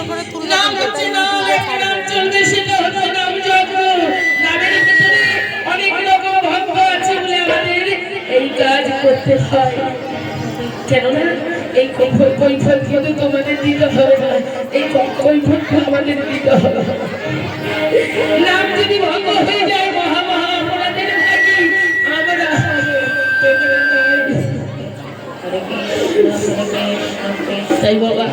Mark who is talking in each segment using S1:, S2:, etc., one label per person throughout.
S1: নাম করে অনেক রকম ভক্ত আছে বলে আমাদের এই কাজ করতে হয়। কেননা এই কৈফত কিন্তু তোমাদের দিতে হবে না। এই কৈফত আমাদের দিতে হবে। নাম যদি ভঙ্গ হয়ে যায় তাই বাবা,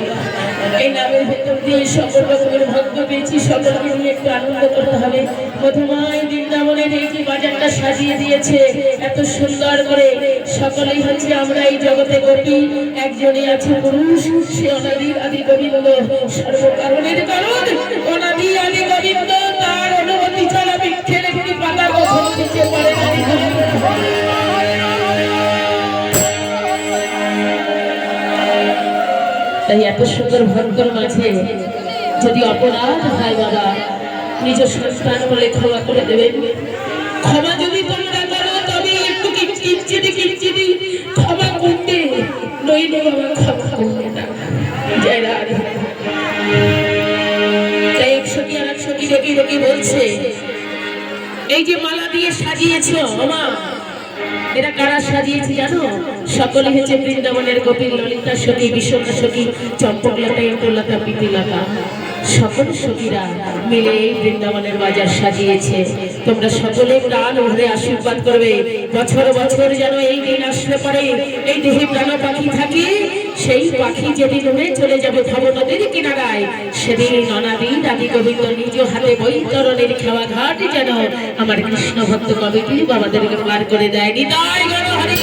S1: এই নামের ভেতর দিয়ে সকল রকমের ভক্ত পেয়েছি, সকলকে নিয়ে একটু আনন্দ করতে হবে। প্রথমায় বৃন্দাবনের এই যে বাজারটা সাজিয়ে দিয়েছে, এত সুন্দর করে সকলেই হচ্ছে আমরা এই জগতে গোপী, একজনই আছে পুরুষ, সে অনাদি আদি গোবিন্দ, সর্বকারণের কারণ অনাদি আদি গোবিন্দ, তার অনুমতি ছাড়া বৃক্ষের একটি পাতা কখনো নিচে পড়ে না। তাই এত সুন্দর ভক্তর মাঝে যদি অপরাধ হয় বাবা, নিজ সন্তান বলে ক্ষমা করে দেবেন। ক্ষমা যদি তোমরা করো, তবে একটু কিঞ্চিদি কিঞ্চিদি ক্ষমা করতে। নইলে বাবা ক্ষমা করবে না। জয় রাধে। আর একশো কি রোগী রোগী বলছে, এই যে মালা দিয়ে সাজিয়েছ আমা এরা কারা সাজিয়েছে জানো? সকলে হচ্ছে বৃন্দাবনের গোপী ললিতা সখী বিশ্বকা সখী, চম্পকলতা, ইন্দ্রলতা, প্রীতিলতা। সকল সখীরা মিলে এই বৃন্দাবনের বাজার সাজিয়েছে। তোমরা সকলে প্রাণ ভরে আশীর্বাদ করবে। বছর বছর যেন এই দিন আসলে পারে, এই দেহে প্রাণ সেই পাখি যেদিন উড়ে চলে যাবে ভব নদীর কিনারায়। সেদিন অনাদিন আদি গোবিন্দ নিজ হাতে বৈতরণের খাওয়া ঘাট যেন আমার কৃষ্ণ ভক্ত কবিটি বাবাদেরকে পার করে দেয়নি। গৌর হরি।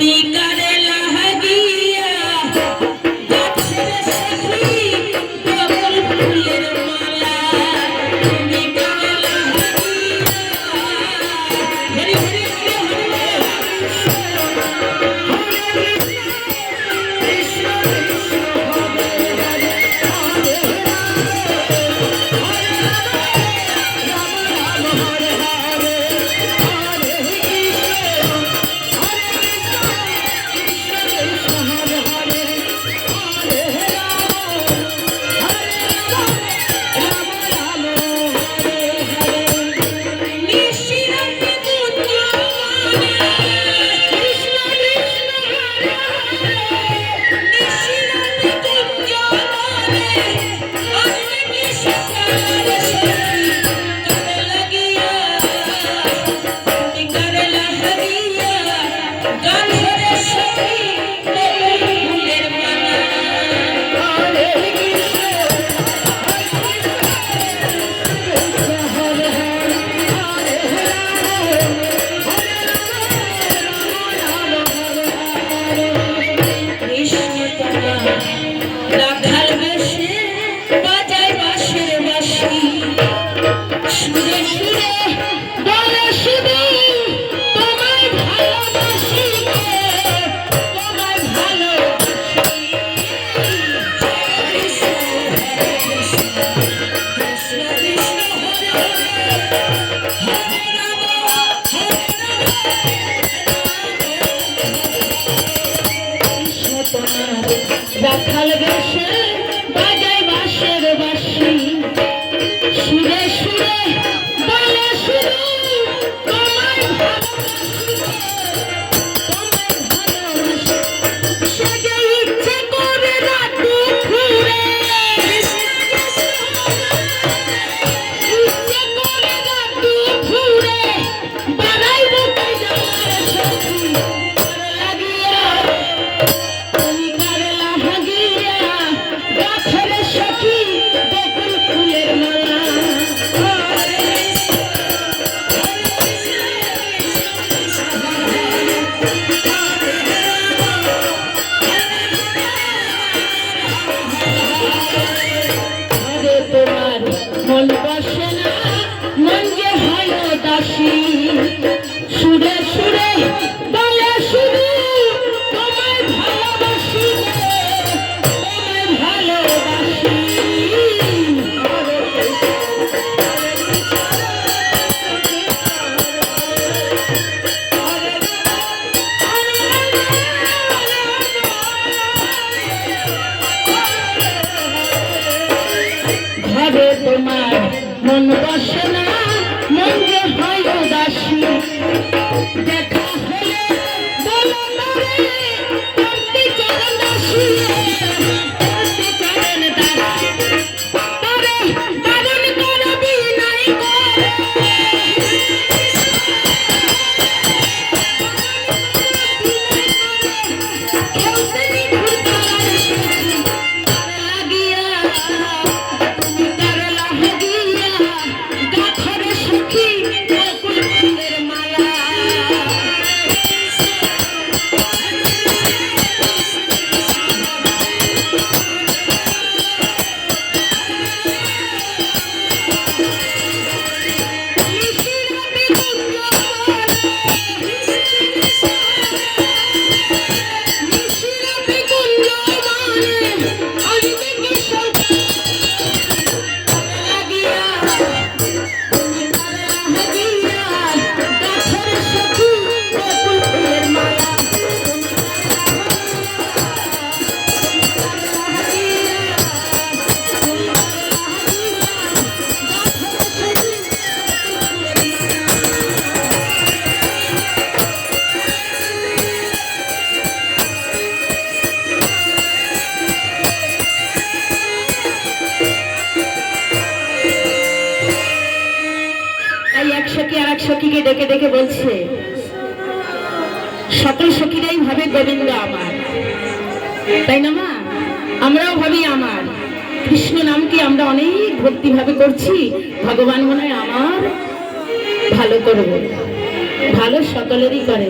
S1: mi রাখাল বেশে
S2: তোমার তোমার মন বসে সখীকে ডেকে ডেকে বলছে, সকল সখীরাই ভাবে গোবিন্দ আমার। তাই না মা? আমরাও ভাবি আমার। কৃষ্ণ নামকে আমরা অনেক ভক্তি ভাবে করছি। ভগবান মনে হয় আমার ভালো করব। ভালো সকলেরই করে।